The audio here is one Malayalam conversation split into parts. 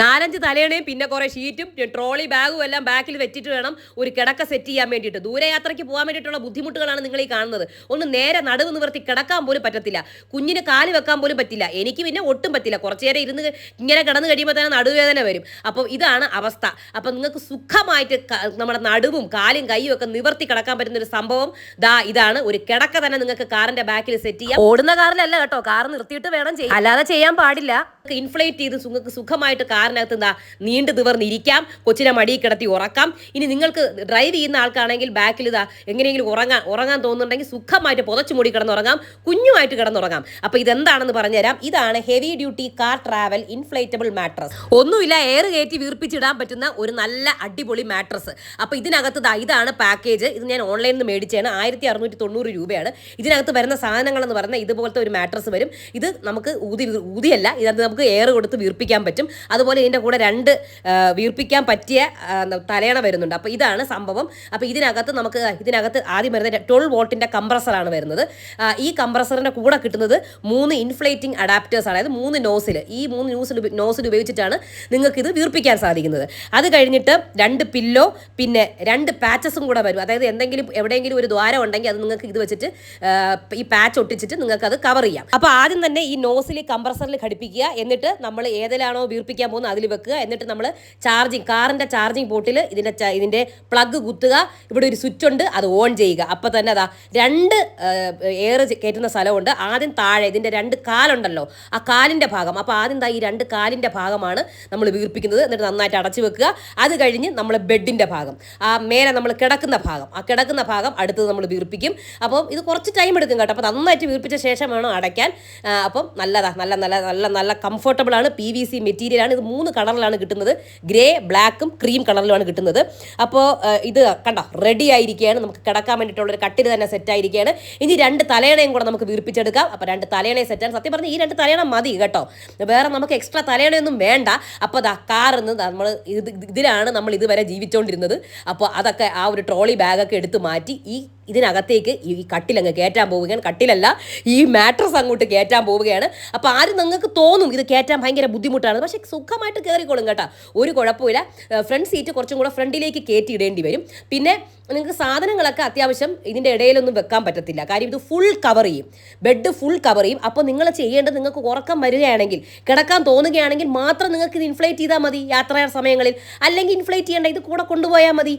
നാലഞ്ച് തലയണയും പിന്നെ കുറേ ഷീറ്റും ട്രോളി ബാഗും എല്ലാം ബാക്കിൽ വെച്ചിട്ട് വേണം ഒരു കിടക്ക സെറ്റ് ചെയ്യാൻ വേണ്ടിയിട്ട്. ദൂരയാത്രയ്ക്ക് പോകാൻ വേണ്ടിയിട്ടുള്ള ബുദ്ധിമുട്ടുകളാണ് നിങ്ങൾ ഈ കാണുന്നത്. ഒന്ന് നേരെ നടുവ് നിവർത്തി കിടക്കാൻ പോലും പറ്റത്തില്ല. കുഞ്ഞിന് കാൽ വെക്കാൻ പോലും പറ്റില്ല. എനിക്ക് പിന്നെ ഒട്ടും പറ്റില്ല. കുറച്ചു നേരം ഇരുന്ന് ഇങ്ങനെ കിടന്ന് കഴിയുമ്പോൾ തന്നെ നടുവേദന വരും. അപ്പോൾ ഇതാണ് അവസ്ഥ. അപ്പം നിങ്ങൾക്ക് സുഖമായിട്ട് നമ്മുടെ നടുവും കാലും കൈയും ഒക്കെ നിവർത്തി കിടക്കാൻ പറ്റുന്ന ഒരു സംഭവം. ദാ ഇതാണ്. ഒരു കിടക്ക തന്നെ നിങ്ങൾക്ക് കാറിന്റെ ബാക്കിൽ സെറ്റ് ചെയ്യാം. ഓടുന്ന കാറിലല്ല കേട്ടോ. കാർ നിർത്തിയിട്ട് വേണം ചെയ്യാം അല്ലാതെ ചെയ്യാൻ പാടില്ല. ഇൻഫ്ലേറ്റ് ചെയ്ത് നിങ്ങൾക്ക് സുഖമായിട്ട് കാറിനകത്ത് എന്താ നീണ്ടു തിവർന്നിരിക്കാം കൊച്ചിനെ മടിയിൽ കിടത്തി ഉറക്കാം. ഇനി നിങ്ങൾക്ക് ഡ്രൈവ് ചെയ്യുന്ന ആൾക്കാണെങ്കിൽ ബാക്കിൽ ഇതാ എങ്ങനെയെങ്കിലും ഉറങ്ങാൻ ഉറങ്ങാൻ തോന്നുന്നുണ്ടെങ്കിൽ സുഖമായിട്ട് പുതച്ചു മൂടി കിടന്നുറങ്ങാം കുഞ്ഞുമായിട്ട് കിടന്നുറങ്ങാം. അപ്പോൾ ഇതെന്താണെന്ന് പറഞ്ഞുതരാം. ഇതാണ് heavy duty car travel inflatable mattress ഒന്നുമില്ല എയർ കയറ്റി വീർപ്പിച്ചിടാൻ പറ്റുന്ന ഒരു നല്ല അടിപൊളി മാട്രസ് അപ്പോൾ ഇതിനകത്ത് ഇതാണ് പാക്കേജ് ഇത് ഞാൻ ഓൺലൈനിൽ നിന്ന് മേടിച്ചാണ് ആയിരത്തി അറുന്നൂറ്റി തൊണ്ണൂറ് രൂപയാണ്. ഇതിനകത്ത് വരുന്ന സാധനങ്ങൾ എന്ന് പറഞ്ഞാൽ ഇതുപോലത്തെ ഒരു മാട്രസ് വരും. ഇത് നമുക്ക് ഊതി ഊതിയല്ല. ഇതിനകത്ത് നമുക്ക് എയർ കൊടുത്ത് വീർപ്പിക്കാൻ പറ്റും. അതുപോലെ ഇതിന്റെ കൂടെ രണ്ട് വീർപ്പിക്കാൻ പറ്റിയ തലയണ വരുന്നുണ്ട്. അപ്പോൾ ഇതാണ് സംഭവം. അപ്പോൾ ഇതിനകത്ത് നമുക്ക് ഇതിനകത്ത് ആദ്യം വരുന്ന ട്വൽവ് വോൾട്ടിന്റെ കംപ്രസറാണ് വരുന്നത്. ഈ കംപ്രസറിന്റെ കൂടെ കിട്ടുന്നത് മൂന്ന് ഇൻഫ്ലേറ്റിംഗ് അഡാപ്റ്റേഴ്സ് അതായത് മൂന്ന് നോസിൽ ഈ മൂന്ന് ന്യൂസിൽ നോസിൽ ഉപയോഗിച്ചിട്ടാണ് നിങ്ങൾക്ക് ഇത് വീർപ്പിക്കാൻ സാധിക്കുന്നത്. അത് കഴിഞ്ഞിട്ട് രണ്ട് പില്ലോ പിന്നെ രണ്ട് പാച്ചസും കൂടെ വരും. അതായത് എന്തെങ്കിലും എവിടെയെങ്കിലും ഒരു ദ്വാരം ഉണ്ടെങ്കിൽ അത് നിങ്ങൾക്ക് ഇത് വെച്ചിട്ട് ഈ പാച്ച് ഒട്ടിച്ചിട്ട് നിങ്ങൾക്ക് അത് കവർ ചെയ്യാം. അപ്പോൾ ആദ്യം തന്നെ ഈ നോസിൽ കംപ്രസറിൽ ഘടിപ്പിക്കുക. എന്നിട്ട് നമ്മൾ ഏതിലാണോ വീർപ്പിക്കാൻ പോകുന്നത് അതിൽ വെക്കുക. എന്നിട്ട് നമ്മൾ ചാർജിങ് കാറിന്റെ ചാർജിങ് പോർട്ടിൽ ഇതിന്റെ ഇതിന്റെ പ്ലഗ് കുത്തുക. ഇവിടെ ഒരു സ്വിച്ച് ഉണ്ട് അത് ഓൺ ചെയ്യുക. അപ്പോൾ തന്നെ അതാ രണ്ട് എയർ കയറ്റുന്ന സ്ഥലമുണ്ട്. ആദ്യം താഴെ ഇതിന്റെ രണ്ട് കാലുണ്ടല്ലോ ആ കാലിന്റെ ഭാഗം. അപ്പോൾ ആദ്യം ഈ രണ്ട് കാലിന്റെ ഭാഗമാണ് നമ്മൾ വീർപ്പിക്കുന്നത്. എന്നിട്ട് നന്നായിട്ട് അടച്ചു വെക്കുക. അത് കഴിഞ്ഞ് നമ്മൾ ബെഡിന്റെ ഭാഗം. ആ മേലെ നമ്മൾ കിടക്കുന്ന ഭാഗം. ആ കിടക്കുന്ന ഭാഗം അടുത്തത് നമ്മൾ വീർപ്പിക്കും. അപ്പോൾ ഇത് കുറച്ച് ടൈം എടുക്കും കേട്ടോ. അപ്പോൾ നന്നായിട്ട് വീർപ്പിച്ച ശേഷം വേണം അടയ്ക്കാൻ. അപ്പം നല്ലതാണ് നല്ല നല്ല നല്ല നല്ല കംഫർട്ടബിൾ ആണ്. പി വി സി മെറ്റീരിയലാണ് ഇത് മൂന്ന് കളറിലാണ് കിട്ടുന്നത്. ഗ്രേ ബ്ലാക്കും ക്രീം കളറിലുമാണ് കിട്ടുന്നത്. അപ്പോൾ ഇത് കണ്ട? റെഡി ആയിരിക്കുകയാണ്. നമുക്ക് കിടക്കാൻ വേണ്ടിയിട്ടുള്ള ഒരു കട്ടിൽ തന്നെ സെറ്റ് ആയിരിക്കുകയാണ്. ഇനി രണ്ട് തലയണയും കൂടെ നമുക്ക് വീർപ്പിച്ചെടുക്കാം. അപ്പോൾ രണ്ട് തലയണയും സെറ്റാണ് സത്യം പറഞ്ഞാൽ ഈ രണ്ട് തലയണ മതി കേട്ടോ. വേറെ നമുക്ക് എക്സ്ട്രാ തലയണയൊന്നും വേണ്ട. അപ്പോൾ ദാ കാറിന്ന് നമ്മൾ ഇത് ഇതിലാണ് നമ്മൾ ഇതുവരെ ജീവിച്ചുകൊണ്ടിരുന്നത് അപ്പോൾ അതൊക്കെ ആ ഒരു ട്രോളി ബാഗൊക്കെ എടുത്ത് മാറ്റി ഈ ഇതിനകത്തേക്ക് ഈ കട്ടിലങ്ങ് കയറ്റാൻ പോവുകയാണ്. കട്ടിലല്ല ഈ മാട്രസ് അങ്ങോട്ട് കയറ്റാൻ പോവുകയാണ്. അപ്പോൾ ആരും നിങ്ങൾക്ക് തോന്നും ഇത് കയറ്റാൻ ഭയങ്കര ബുദ്ധിമുട്ടാണ്. പക്ഷേ സുഖമായിട്ട് കയറിക്കോളും കേട്ടോ. ഒരു കുഴപ്പമില്ല ഫ്രണ്ട് സീറ്റ് കുറച്ചും കൂടെ ഫ്രണ്ടിലേക്ക് കയറ്റി ഇടേണ്ടി വരും. പിന്നെ നിങ്ങൾക്ക് സാധനങ്ങളൊക്കെ അത്യാവശ്യം ഇതിന്റെ ഇടയിലൊന്നും വെക്കാൻ പറ്റത്തില്ല. കാര്യം ഇത് ഫുൾ കവർ ചെയ്യും. ബെഡ് ഫുൾ കവർ ചെയ്യും. അപ്പോൾ നിങ്ങൾ ചെയ്യേണ്ടത് നിങ്ങൾക്ക് ഉറക്കം വരികയാണെങ്കിൽ കിടക്കാൻ തോന്നുകയാണെങ്കിൽ മാത്രം നിങ്ങൾക്ക് ഇത് ഇൻഫ്ലേറ്റ് ചെയ്താൽ മതി യാത്രാ സമയങ്ങളിൽ. അല്ലെങ്കിൽ ഇൻഫ്ലേറ്റ് ചെയ്യേണ്ട ഇത് കൂടെ കൊണ്ടുപോയാൽ മതി.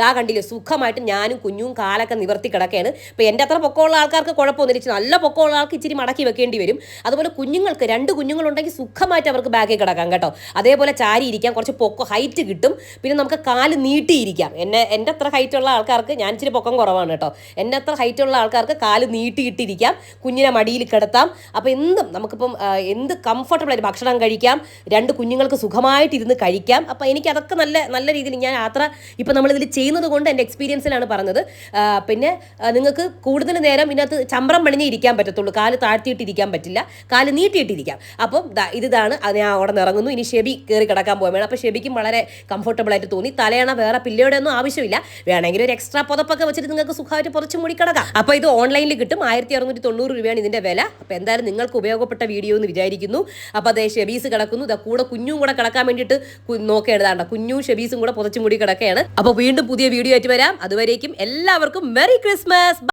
ദാ കണ്ടില്ലേ സുഖമായിട്ട് ഞാനും കുഞ്ഞും കാലൊക്കെ നിവർത്തി കിടക്കുകയാണ് ഇപ്പോൾ എന്റെ അത്ര പൊക്കമുള്ള ആൾക്കാർക്ക് കുഴപ്പമൊന്നുമില്ല നല്ല പൊക്കമുള്ള ആൾക്ക് ഇച്ചിരി മടക്കി വെക്കേണ്ടി വരും. അതുപോലെ കുഞ്ഞുങ്ങൾക്ക് രണ്ട് കുഞ്ഞുങ്ങളുണ്ടെങ്കിൽ സുഖമായിട്ട് അവർക്ക് ബാഗിൽ കിടക്കാം കേട്ടോ. അതേപോലെ ചാരി ഇരിക്കാം. കുറച്ച് പൊക്കോ ഹൈറ്റ് കിട്ടും. പിന്നെ നമുക്ക് കാൽ നീട്ടിയിരിക്കാം. എന്നെ എന്റെ അത്ര ഹൈറ്റ് ഉള്ള ആൾക്കാർക്ക് ഞാൻ ഇച്ചിരി പൊക്കം കുറവാണ് കേട്ടോ. എന്റെ അത്ര ഹൈറ്റ് ഉള്ള ആൾക്കാർക്ക് കാൽ നീട്ടിയിട്ടിരിക്കാം കുഞ്ഞിനെ മടിയിൽ കിടത്താം. അപ്പോൾ എന്തും നമുക്കിപ്പം എന്ത് കംഫർട്ടബിൾ ആയിട്ട് ഭക്ഷണം കഴിക്കാം രണ്ട് കുഞ്ഞുങ്ങൾക്ക് സുഖമായിട്ടിരുന്ന് കഴിക്കാം. അപ്പോൾ എനിക്കതൊക്കെ നല്ല നല്ല രീതിയിൽ ഞാൻ യാത്ര ഇപ്പം നമ്മളിതിൽ ചെയ്യുന്നത് കൊണ്ട് എന്റെ എക്സ്പീരിയൻസിലാണ് പറഞ്ഞത്. പിന്നെ നിങ്ങൾക്ക് കൂടുതൽ നേരം ഇതിനകത്ത് ചമ്പ്രം പണിഞ്ഞ് ഇരിക്കാൻ പറ്റത്തുള്ളൂ. കാൽ താഴ്ത്തിയിട്ടിരിക്കാൻ പറ്റില്ല. കാൽ നീട്ടിയിട്ടിരിക്കാം. അപ്പം ഇതാണ് ഞാൻ അവിടെ നിന്ന് ഇറങ്ങുന്നു. ഇനി ഷെബി കയറി കിടക്കാൻ പോകാൻ വേണം അപ്പോൾ ഷെബിക്കും വളരെ കംഫർട്ടബിൾ ആയിട്ട് തോന്നി. തലയണ വേറെ പില്ലയുടെ ഒന്നും ആവശ്യമില്ല. വേണമെങ്കിൽ ഒരു എക്സ്ട്രാ പുതപ്പൊക്കെ വെച്ചിട്ട് നിങ്ങൾക്ക് സുഖമായിട്ട് പുറച്ച് മുടിക്കടക്കാം. കിടക്കാം അപ്പോൾ ഇത് ഓൺലൈനിൽ കിട്ടും. ആയിരത്തി അറുന്നൂറ്റി തൊണ്ണൂറ് രൂപയാണ് ഇതിന്റെ വില. അപ്പോൾ എന്തായാലും നിങ്ങൾക്ക് ഉപയോഗപ്പെട്ട വീഡിയോ എന്ന് വിചാരിക്കുന്നു. അപ്പോൾ അതേ ഷെബീസ് കിടക്കുന്നു. ഇതാ കൂടെ കുഞ്ഞും കൂടെ കിടക്കാൻ വേണ്ടിയിട്ട് നോക്കേണ്ടതാണ് കുഞ്ഞും ഷെബീസും കൂടെ പുതച്ചും മുടി കിടക്കുകയാണ് അപ്പോൾ വീണ്ടും പുതിയ വീഡിയോ ആയിട്ട് വരാം. അതുവരേക്കും എല്ലാവർക്കും മെറി ക്രിസ്മസ്